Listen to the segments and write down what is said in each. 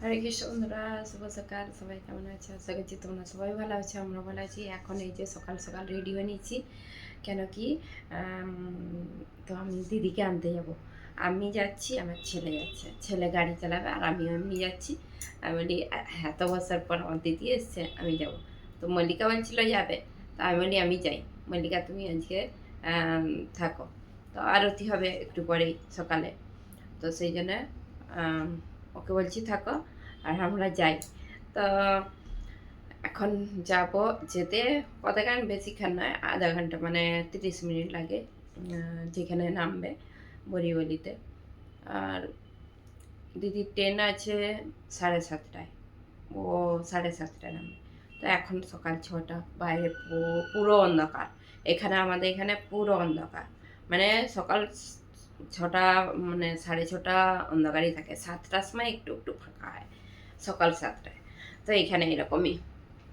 হরে কৃষ্ণ বন্ধুরা শুভ সকাল সবাই কেমন আছে আশা করছি তোমরা সবাই ভালো আছো আমরা ভালো আছি এখন এই যে সকাল সকাল রেডি হয়ে নিচ্ছি কেন কি তো আমি দিদিকে আনতে যাব আমি যাচ্ছি আমার ছেলে যাচ্ছে ছেলে গাড়ি চালাবে আর আমি এমনি যাচ্ছি আমি বলি এত বছর পর আমার দিদি এসছে আমি যাব তো মল্লিকা বলছিল যাবে তো আমি বলি আমি যাই মল্লিকা তুমি আজকে থাকো তো আরতি হবে একটু পরেই সকালে তো সেই জন্য ওকে বলছি, থাকো আর আমরা যাই। তো এখন যাব যেতে কতক্ষণ বেশিক্ষণ নয়, আধা ঘণ্টা মানে তিরিশ মিনিট লাগে যেখানে নামবে বরিবলিতে। আর দিদির ট্রেন আছে সাড়ে সাতটায়, ও সাড়ে সাতটায় নামবে। তো এখন সকাল ছটা, বাইরে পুরো অন্ধকার। এখানে আমাদের এখানে পুরো অন্ধকার। মানে সকাল ছটা মানে সাড়ে ছটা অন্ধকারই থাকে। সাতটার সময় একটু একটু ফাঁকা হয়। সকাল সাতটায়। তো এখানে এরকমই।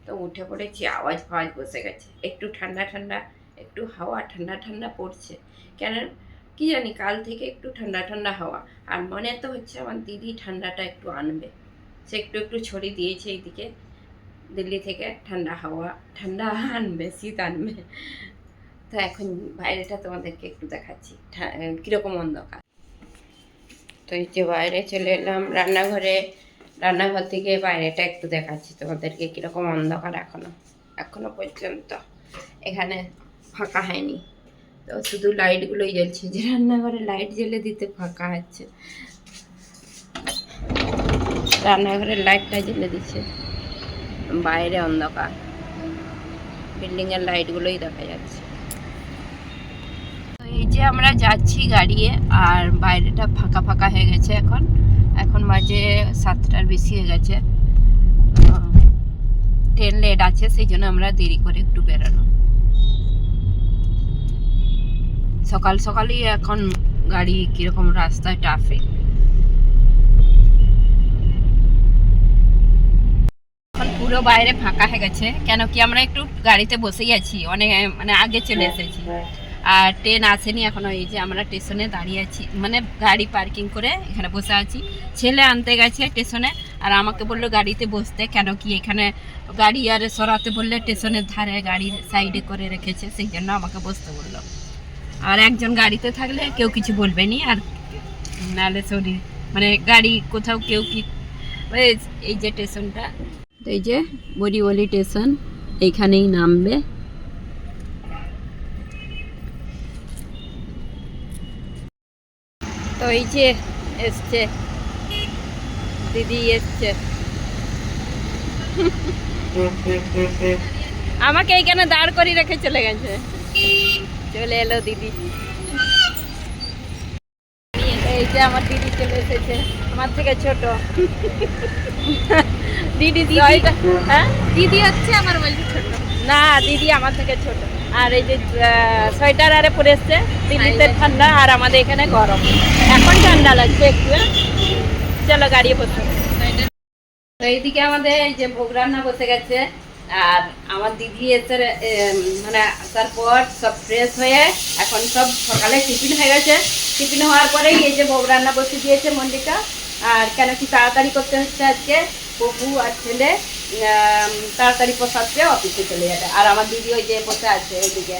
তো উঠে পড়েছি, আওয়াজ ফাওয়াজ বসে গেছে। একটু ঠান্ডা ঠান্ডা, একটু হাওয়া, ঠান্ডা ঠান্ডা পড়ছে। কেন কি জানি, কাল থেকে একটু ঠান্ডা ঠান্ডা হাওয়া। আর মনে তো হচ্ছে আমার দিদি ঠান্ডাটা একটু আনবে। সে একটু একটু ছড়ি দিয়েছে এইদিকে। দিল্লি থেকে ঠান্ডা হাওয়া, ঠান্ডা আনবে, শীত আনবে। তো এখন বাইরেটা তোমাদেরকে একটু দেখাচ্ছি। কীরকম অন্ধকার। তো এই যে বাইরে চলে এলাম, রান্নাঘরে, রান্নাঘর থেকে বাইরেটা একটু দেখাচ্ছি তোমাদেরকে কীরকম অন্ধকার এখনও এখনও পর্যন্ত। এখানে ফাঁকা হয়নি। তো শুধু লাইটগুলোই জ্বলছে, যে রান্নাঘরে লাইট জ্বেলে দিতে ফাঁকা হচ্ছে রান্নাঘরের লাইটটা জ্বেলে দিচ্ছে। বাইরে অন্ধকার। বিল্ডিংয়ের লাইটগুলোই দেখা যাচ্ছে। যে আমরা যাচ্ছি গাড়িয়ে, আর বাইরেটা ফাঁকা ফাঁকা হয়ে গেছে এখন। এখন মাঝে সাতটার বেশি হয়ে গেছে। ট্রেন লেট আছে, সেই জন্য আমরা দেরি করে একটু বেরোনো। সকাল সকালই এখন গাড়ি কীরকম রাস্তায় ট্রাফিক এখন পুরো বাইরে ফাঁকা হয়ে গেছে, কেন কি আমরা একটু গাড়িতে বসেই আছি, অনেক মানে আগে চলে এসেছি। আর ট্রেন আসেনি এখনও, এই যে আমরা স্টেশনে দাঁড়িয়ে আছি। মানে গাড়ি পার্কিং করে এখানে বসে আছি। ছেলে আনতে গেছে স্টেশনে আর আমাকে বলল গাড়িতে বসতে, কেন কি এখানে গাড়ি আর সরাতে বললে স্টেশনের ধারে গাড়ির সাইডে করে রেখেছে, সেই জন্য আমাকে বসতে বলল। আর একজন গাড়িতে থাকলে কেউ কিছু বলবে নি, আর নাহলে শরীর মানে গাড়ি কোথাও কেউ কি এই যে স্টেশনটা এই যে বরিওলি স্টেশন এইখানেই নামবে। তো এই যে এসছে দিদি এসছে। আমাকে এইখানে দাঁড় করিয়ে রেখে চলে গেছে। চলে এলো দিদি। এই যে আমার দিদি চলে এসেছে আমার থেকে ছোট। দিদি দিদি হ্যাঁ? দিদি হচ্ছে আমার বলছি ছোট। না দিদি আমার থেকে ছোট। আর এই যে সোয়েটার আরে পরে এসছে দিল্লিতে ঠান্ডা আর আমাদের এখানে গরম। এখন ঠান্ডা লাগছে একটু? চলো গাড়ি বসে। তো এইদিকে আমাদের এই যে ভোগ রান্না বসে গেছে। আর আমার দিদি এসে মানে আসার পর সব ফ্রেশ হয়ে এখন সব সকালে টিফিন হয়ে গেছে। টিফিন হওয়ার পরেই এই যে ভোগ রান্না বসে দিয়েছে মন্ডিকা আর কেন কি তাড়াতাড়ি করতে হচ্ছে আজকে? পপু আর ছেলে। তাড়াতাড়ি পোষাচ্ছে অফিসে চলে যাবে আর আমার দিদি ওই যে বসে আছে ওইদিকে।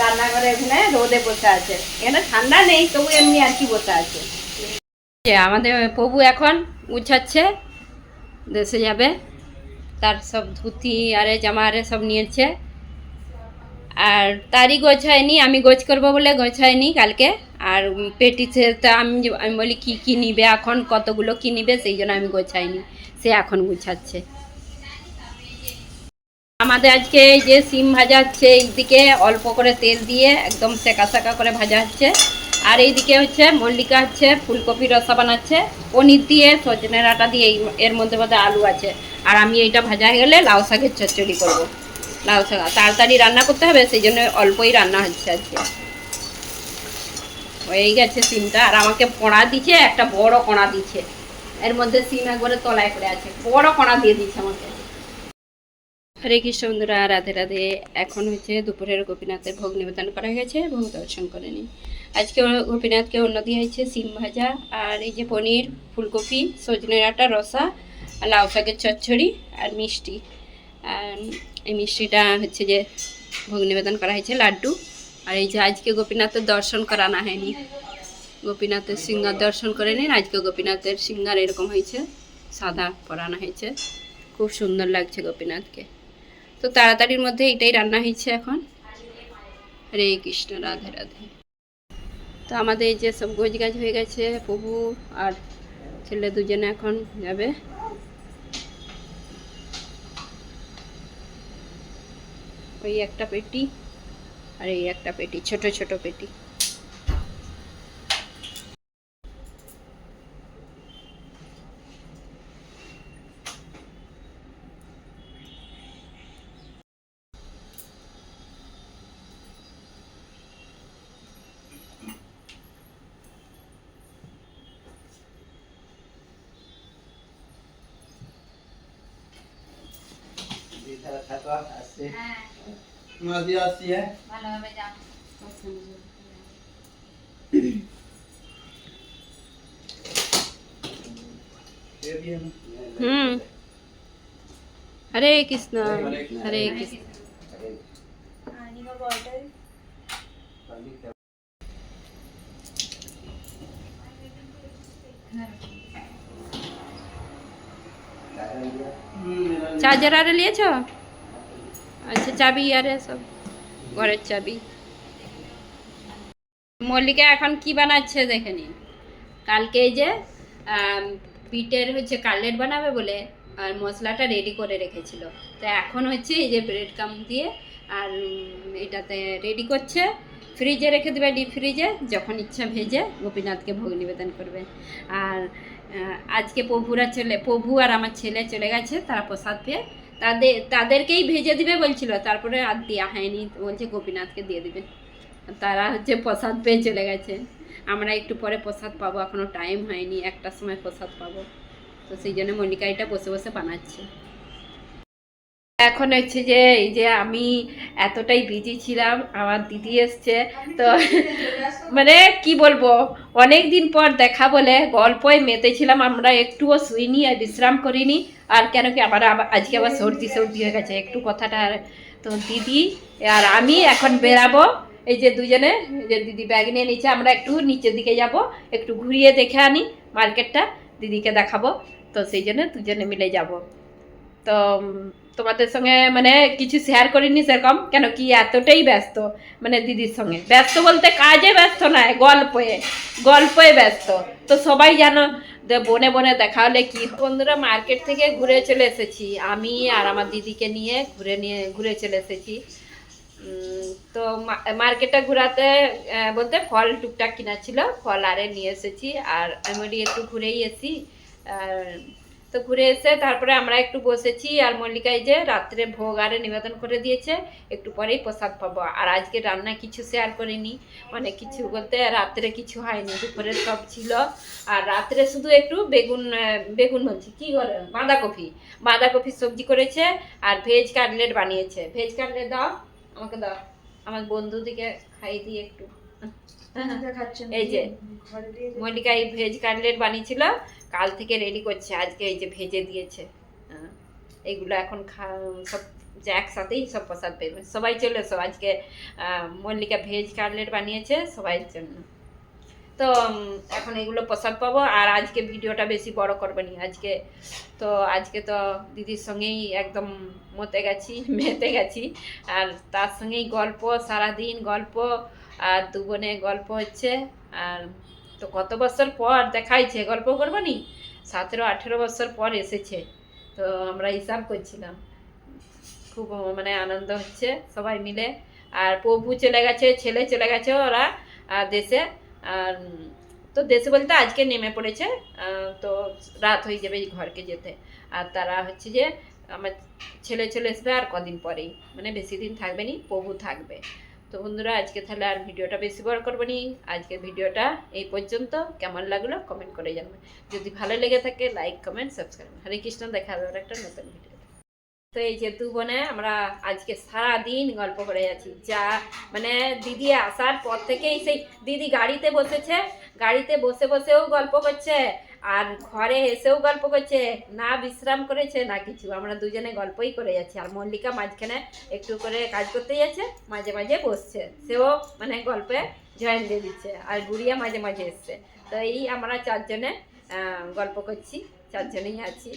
রান্নাঘরে এখানে রোদে বসে আছে। এখানে ঠান্ডা নেই, তবু এমনি আর কি বসে আছে। আমাদের প্রভু এখন গুছাচ্ছে দেশে যাবে। তার সব ধুতি আরে জামা আরে সব নিয়েছে। আর তারই গোছায়নি, আমি গোছ করব বলে গোছায়নি কালকে। আর তা আমি আমি বলি, কী কী নিবে এখন কতগুলো কী নিবে সেই জন্য আমি গোছাইনি। সে এখন গুছাচ্ছে। আমাদের আজকে এই যে সিম ভাজা হচ্ছে এইদিকে অল্প করে তেল দিয়ে একদম সেকা সেকা করে ভাজা হচ্ছে। আর এইদিকে হচ্ছে মল্লিকা হচ্ছে ফুলকপি রসা বানাচ্ছে। পনির দিয়ে, সজনে আটা দিয়ে এর মধ্যে মধ্যে আলু আছে। আর আমি এইটা ভাজা হয়ে গেলে লাউ শাকের চচ্চড়ি করব। লাউ শাক তাড়াতাড়ি রান্না করতে হবে, সেই জন্য অল্পই রান্না হচ্ছে আজকে। হয়ে গেছে সিমটা, আর আমাকে কোড়া দিচ্ছে, একটা বড় কোড়া দিচ্ছে। এর মধ্যে সিম একবারে তলায় পড়ে আছে, বড় কোড়া দিয়ে দিচ্ছে আমাকে। হরে কৃষ্ণ বন্ধুরা, রাধে রাধে। এখন হচ্ছে দুপুরের গোপীনাথের ভোগ নিবেদন করা হয়েছে ভোগ দর্শন করে নিই। আজকে গোপীনাথকে অন্য দিয়ে হয়েছে সিম ভাজা আর এই যে পনির, ফুলকপি, সজনের আটা, রসা, আর লাউ শাকের চচ্চড়ি আর মিষ্টি। আর এই মিষ্টিটা হচ্ছে যে ভোগ নিবেদন করা হয়েছে, লাড্ডু। আর এই যে আজকে গোপীনাথের দর্শন করানো হয়নি। গোপীনাথের সিঙ্গার দর্শন করে নিন। আজকে গোপীনাথের সিঙ্গার এরকম হয়েছে, সাদা পরানো হয়েছে। খুব সুন্দর লাগছে গোপীনাথকে। তো তাড়াতাড়ির মধ্যে এটাই রান্না হয়েছে এখন। হরে কৃষ্ণ, রাধে রাধে। তো আমাদের যে সব গোজ গাছ হয়ে গেছে, প্রভু আর ছেলে দুজনে এখন যাবে। ওই একটা পেটি আর এই একটা পেটি, ছোট ছোট পেটি। নদী আসছি হ্যাঁ ভালোভাবে যাও হুম হরে কৃষ্ণ হরে কৃষ্ণ চার্জার আরে নিয়েছ আচ্ছা চাবি আরে সব, ঘরের চাবি। মল্লিকা এখন কি বানাচ্ছে দেখে নিন। কালকে এই যে পিঠের হচ্ছে কাটলেট বানাবে বলে, আর মশলাটা রেডি করে রেখেছিল। তো এখন হচ্ছে এই যে ব্রেড কাম দিয়ে, আর এটাতে রেডি করছে। ফ্রিজে রেখে দেবে ডিপ ফ্রিজে যখন ইচ্ছা ভেজে গোপীনাথকে ভোগ নিবেদন করবে। আর আজকে প্রভুরা চলে, প্রভু আর আমার ছেলে চলে গেছে, তারা প্রসাদ পেয়ে তাদের, তাদেরকেই ভেজে দিবে বলছিল। তারপরে আর দেওয়া হয়নি। বলছে গোপীনাথকে দিয়ে দিবে। তারা হচ্ছে প্রসাদ পেয়ে চলে গেছে। আমরা একটু পরে প্রসাদ পাবো। এখনও টাইম হয়নি। একটার সময় প্রসাদ পাবো। তো সেই জন্য মল্লিকা এটা বসে বসে বানাচ্ছে। এখন হচ্ছে যে এই যে আমি এতটাই বিজি ছিলাম আমার দিদি এসছে তো মানে কি বলব অনেক দিন পর দেখা বলে গল্পই মেতেছিলাম আমরা একটুও শুইনি আর বিশ্রাম করিনি আর কেন কি আমার আবার আজকে আবার সর্দি সর্দি হয়ে গেছে একটু কথাটা আর- তো দিদি আর আমি এখন বেরাবো এই যে দুজনে যে দিদি ব্যাগ নিয়ে নিচে আমরা একটু নিচের দিকে যাব একটু ঘুরিয়ে দেখে আনি মার্কেটটা দিদিকে দেখাবো তো সেই জন্য দুজনে মিলে যাব। তো তোমাদের সঙ্গে মানে কিছু শেয়ার করিনি সেরকম, কেন কি এতটাই ব্যস্ত মানে দিদির সঙ্গে। ব্যস্ত বলতে কাজে ব্যস্ত নয়, গল্পে গল্পে ব্যস্ত। তো সবাই জানো বনে বনে দেখা হলে কি বন্ধুরা মার্কেট থেকে ঘুরে চলে এসেছি। আমি আর আমার দিদিকে নিয়ে ঘুরে নিয়ে, ঘুরে চলে এসেছি। তো মার্কেটটা ঘোরাতে বলতে ফল টুকটাক কিনা ছিল, ফল আরে নিয়ে এসেছি। আর আমি একটু ঘুরেই এসি আর তো ঘুরে এসে তারপরে আমরা একটু বসেছি আর মল্লিকাই যে রাত্রে ভোগ আরে নিবেদন করে দিয়েছে একটু পরেই প্রসাদ পাবো। আর আজকে রান্না কিছু শেয়ার করিনি অনেক কিছু বলতে রাত্রে কিছু হয়নি দুপুরে সব ছিল। আর রাত্রে শুধু একটু বেগুন বেগুন বলছি কি করে বাঁধাকপি। বাঁধাকপি সবজি করেছে আর ভেজ কাটলেট বানিয়েছে। ভেজ কাটলেট দাও আমাকে দাও। আমার বন্ধুদিকে খাই দিই একটু। এই যে মল্লিকা এই ভেজ কাটলেট বানিয়েছিল। কাল থেকে রেডি করছে আজকে এই যে ভেজে দিয়েছে। হ্যাঁ, এইগুলো এখন খা সব যে একসাথেই সব প্রসাদ পেবে সবাই চলে এসো আজকে মল্লিকা ভেজ কাটলেট বানিয়েছে সবাই জন্য তো এখন এগুলো প্রসাদ পাবো আর আজকে ভিডিওটা বেশি বড় করব নি। আজকে তো আজকে তো দিদির সঙ্গেই একদম মতে গেছি মেতে গেছি। আর তার সঙ্গেই গল্প সারাদিন গল্প আর দু বোনে গল্প হচ্ছে। আর তো কত বছর পর দেখাইছে, গল্প করব নি? সতেরো, আঠেরো বছর পর এসেছে। তো আমরা হিসাব করছিলাম। খুব মানে আনন্দ হচ্ছে সবাই মিলে। আর প্রভু চলে গেছে, ছেলে চলে গেছে ওরা দেশে। আর, তো দেশে বলতে আজকে নেমে পড়েছে তো রাত হয়ে যাবে ঘরকে যেতে। আর তারা হচ্ছে যে, আমার ছেলে চলে আসবে আর কদিন পরেই। মানে বেশি দিন থাকবে নি, প্রভু থাকবে। তো বন্ধুরা, আজকে তাহলে আর ভিডিওটা বেশি বড় করব নি। আজকের ভিডিওটা এই পর্যন্ত। কেমন লাগল কমেন্ট করে জানবে। যদি ভালো লেগে থাকে like comment subscribe Hare Krishna, দেখা আবার একটা নতুন ভিডিও তো এই যে দু বোনে, আমরা আজকে সারা দিন গল্প করে যাচ্ছি যা মানে দিদি আসার পর থেকেই সেই দিদি গাড়িতে বসেছে। গাড়িতে বসে বসেও গল্প করছে। আর ঘরে এসেও গল্প করছে, না বিশ্রাম করেছে, না কিছু। আমরা দুজনে গল্পই করে যাচ্ছি। আর মল্লিকা মাঝখানে একটু করে কাজ করতে যাচ্ছে মাঝে মাঝে বসছে। সেও মানে গল্পে জয়েন দিয়ে দিচ্ছে। আর গুড়িয়া মাঝে মাঝে এসছে। তো এই আমরা চারজনে গল্প করছি, চারজনেই আছি।